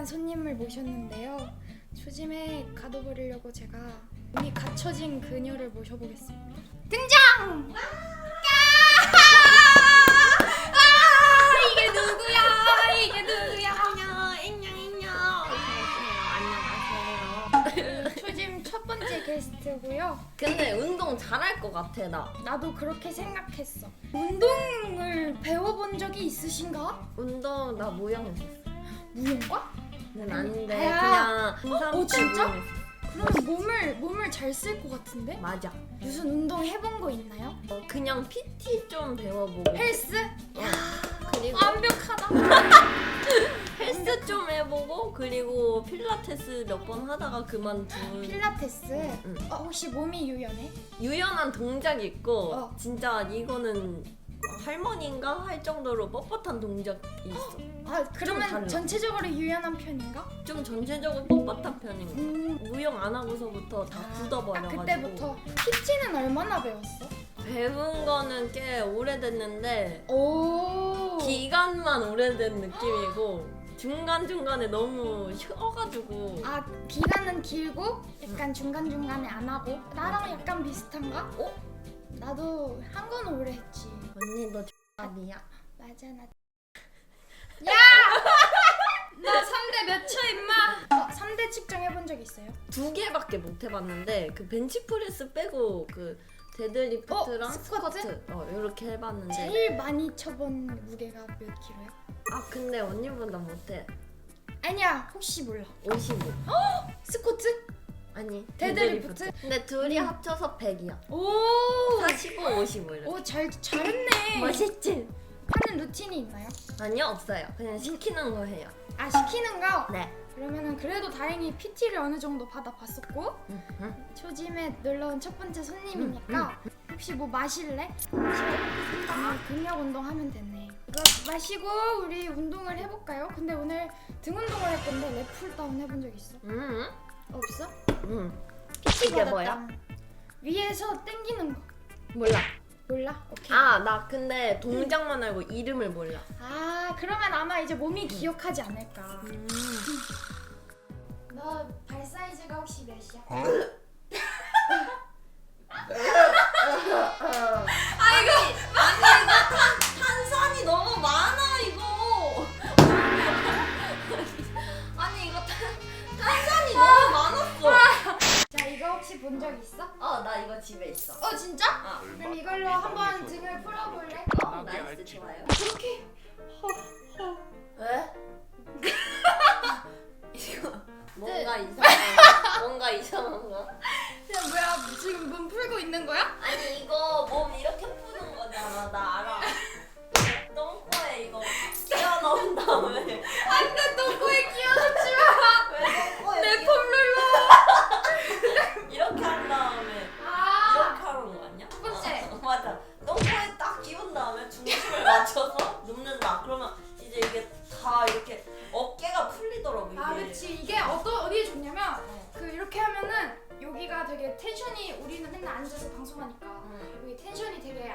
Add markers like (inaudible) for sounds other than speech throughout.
특별한 손님을 모셨는데요. 초짐에 가둬버리려고 제가 이미 갇혀진 그녀를 모셔보겠습니다. 등장! 아, 이게 누구야? 이게 누구야? 안녕, 인형. 안녕하세요. 초짐 첫 번째 게스트고요. 근데 운동 잘할 것 같아 나. 나도 그렇게 생각했어. 운동을 배워본 적이 있으신가? 운동 나 모양했었어. 무용과? 는 아닌데 아. 그냥 중3 어, 때 진짜? 그럼 몸을 몸을 잘 쓸 것 같은데? 맞아. 무슨 운동 해본 거 있나요? 어, 그냥 PT 좀 배워보고. 헬스? 그리고 완벽하다. (laughs) 헬스 좀 해보고 그리고 필라테스 몇 번 하다가 그만둔. 필라테스. 응. 어, 혹시 몸이 유연해? 유연한 동작 있고 어. 진짜 이거는 할머니인가 할 정도로 뻣뻣한 동작이 있어. 아 그러면. 전체적으로 유연한 편인가? 좀 전체적으로 뻣뻣한 편인 거. 음. 무용 안 하고서부터 다 아, 굳어버려가지고 딱 그때부터 PT는 얼마나 배웠어? 배운 거는 꽤 오래됐는데 오. 기간만 오래된 느낌이고 중간 중간에 너무 쉬어가지고 아 기간은 길고 약간 중간 중간에 안 하고 나랑 약간 비슷한가? 어? 나도 한 건 오래 했지. 언니 너 아니야? 맞아 나. 야! (laughs) 나 3대 몇초 임마? 어, 3대 측정 해본 적 있어요? 두 개밖에 못 해봤는데 그 벤치프레스 빼고 그 데드리프트랑 어, 스쿼트? 스쿼트 어 이렇게 해봤는데 제일 많이 쳐본 무게가 몇 킬로야? 아 근데 언니보다 못해 아니야 혹시 몰라 55 스쿼트? 아니 데드리프트? 근데 둘이 음. 합쳐서 100이야 오! 45, 55 이렇게 오, 잘, 잘했네 멋있지? 하는 루틴이 있나요? 아니요 없어요 그냥 시키는 거 해요 아 시키는 거? 네 그러면은 그래도 다행히 PT를 어느 정도 받아봤었고 응, 응. 초짐에 놀러온 첫 번째 손님이니까 혹시 뭐 마실래? 아, 근력 운동하면 되네 이거 마시고 우리 운동을 해볼까요? 근데 오늘 등 운동을 할 건데 랩풀 다운 해본 적 있어? 응, 없어? 응. 이게 뭐야? 위에서 당기는 거 몰라 몰라? 오케이 아 나 근데 동작만 알고 이름을 몰라 아 그러면 아마 이제 몸이 기억하지 않을까 음. 너발 사이즈가 혹시 몇이야? 나 이거 집에 있어 어 진짜? 어, 그럼 이걸로 한번 등을 풀어볼래? 어 나이스 좋아요 그렇게 왜? 이거 뭔가 네. 이상한 뭔가 이상한 거 야 뭐야 지금 몸 풀고 있는 거야? 아니 이거 몸 이렇게 푸는 거잖아 나 알아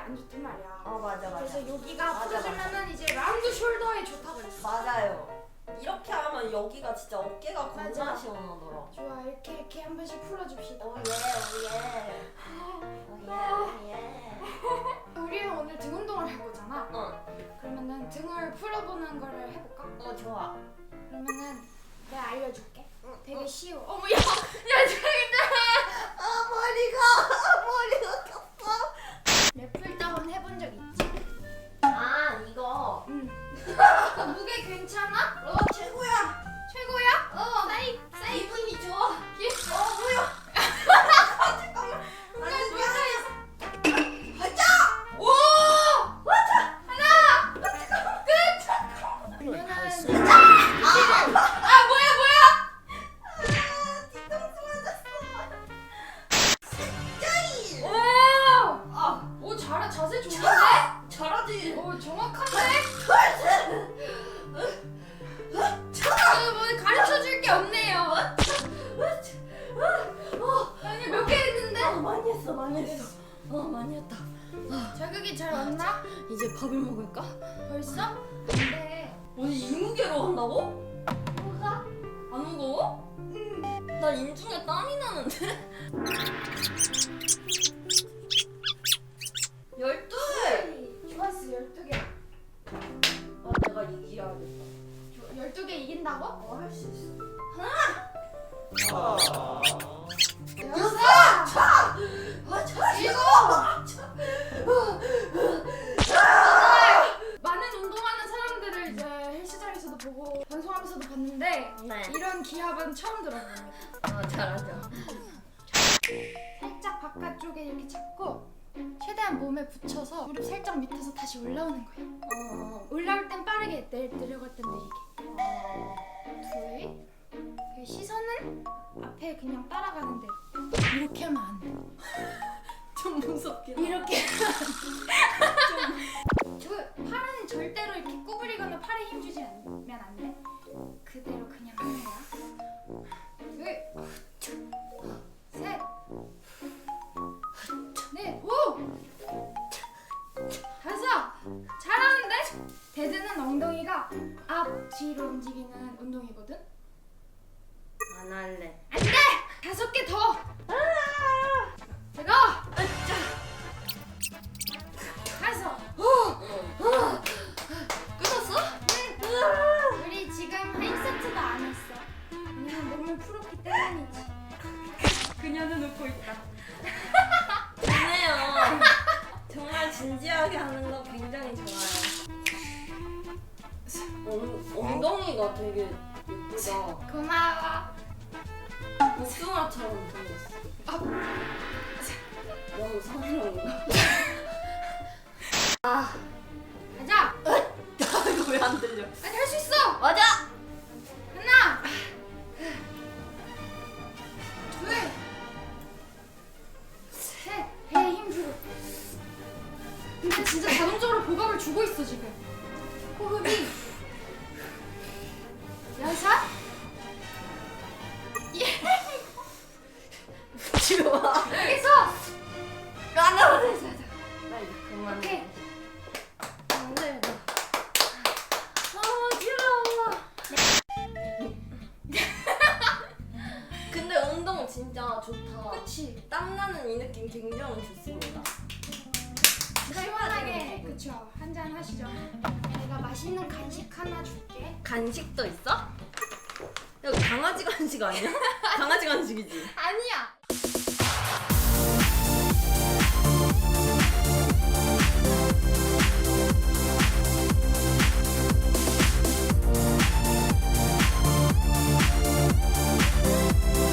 안 좋단 말이야. 어 맞아 맞아. 그래서 여기가 맞아, 풀어주면은 이제 라운드 숄더에 좋다고 그랬어. 맞아요. 이렇게 하면 여기가 진짜 어깨가 겁나 맞아. 시원하더라. 좋아 이렇게 이렇게 한 번씩 풀어줍시다. 오예 오예. 오예 오예. 우리는 오늘 등 운동을 할 거잖아. 어, 그러면은 등을 풀어보는 거를 해볼까? 어 좋아. 그러면은 내가 알려줄게. 응, 되게 쉬워. 어머 야! 야 오 정확한데? 저뭐 가르쳐 줄 게 없네요. 아니 몇 개 했는데? 어 많이 했어 많이 했어 어 많이 했다 자극이 잘 왔나? 이제 밥을 먹을까? 벌써? 근데 오늘 이모 무게로 한다고? 뭐가? 안 무거워? 나 인중에 땀이 나는데? 이기야겠다 12개 이긴다고? 어 할 수 있어 여섯 아 자, 많은 운동하는 사람들을 이제 헬스장에서도 보고 방송하면서도 봤는데 네. 이런 기합은 처음 들어봐요 아 잘하죠 살짝 바깥쪽에 이렇게 잡고 최대한 몸에 붙여서 무릎 살짝 밑에서 다시 올라오는 거예요 어, 올라올 땐 빠르게 내, 내려갈 땐 느리게 둘 그 시선은 앞에 그냥 따라가는 대로 이렇게 하면 안 돼 (laughs) 좀 무섭긴. 이렇게 (laughs) 저 팔은 절대로 이렇게 구부리거나 팔에 힘 주지 않으면 안 돼. 그대로 그냥 하는 거야. 움직이는 운동이거든. 안 할래 안 돼! 다섯 개 더. 제가 가서. 끊었어? 우리 지금 한 1세트도 안 했어. 왜냐면 몸을 풀었기 때문이지. 그녀는 웃고 있다. 좋네요 (laughs) 정말 진지하게 하는 거 굉장히 엉, 엉덩이가 되게 예쁘다 고마워. 복숭아처럼 생겼어 아, 너무 성스러운가? 가자. 이거 왜 안 들려? 아니 할 수 있어. 맞아! 지금 와 여기서 까나라 됐어 나 이제 그만해 오케이. 안돼 아 귀여워 (laughs) 근데 운동 진짜 좋다 그치. 땀나는 이 느낌 굉장히 좋습니다 시원하게 그쵸 한잔 하시죠. 내가 맛있는 간식 하나 줄게. 간식도 있어? 여기 강아지 간식 아니야? (laughs) 강아지 간식이지? 아니야.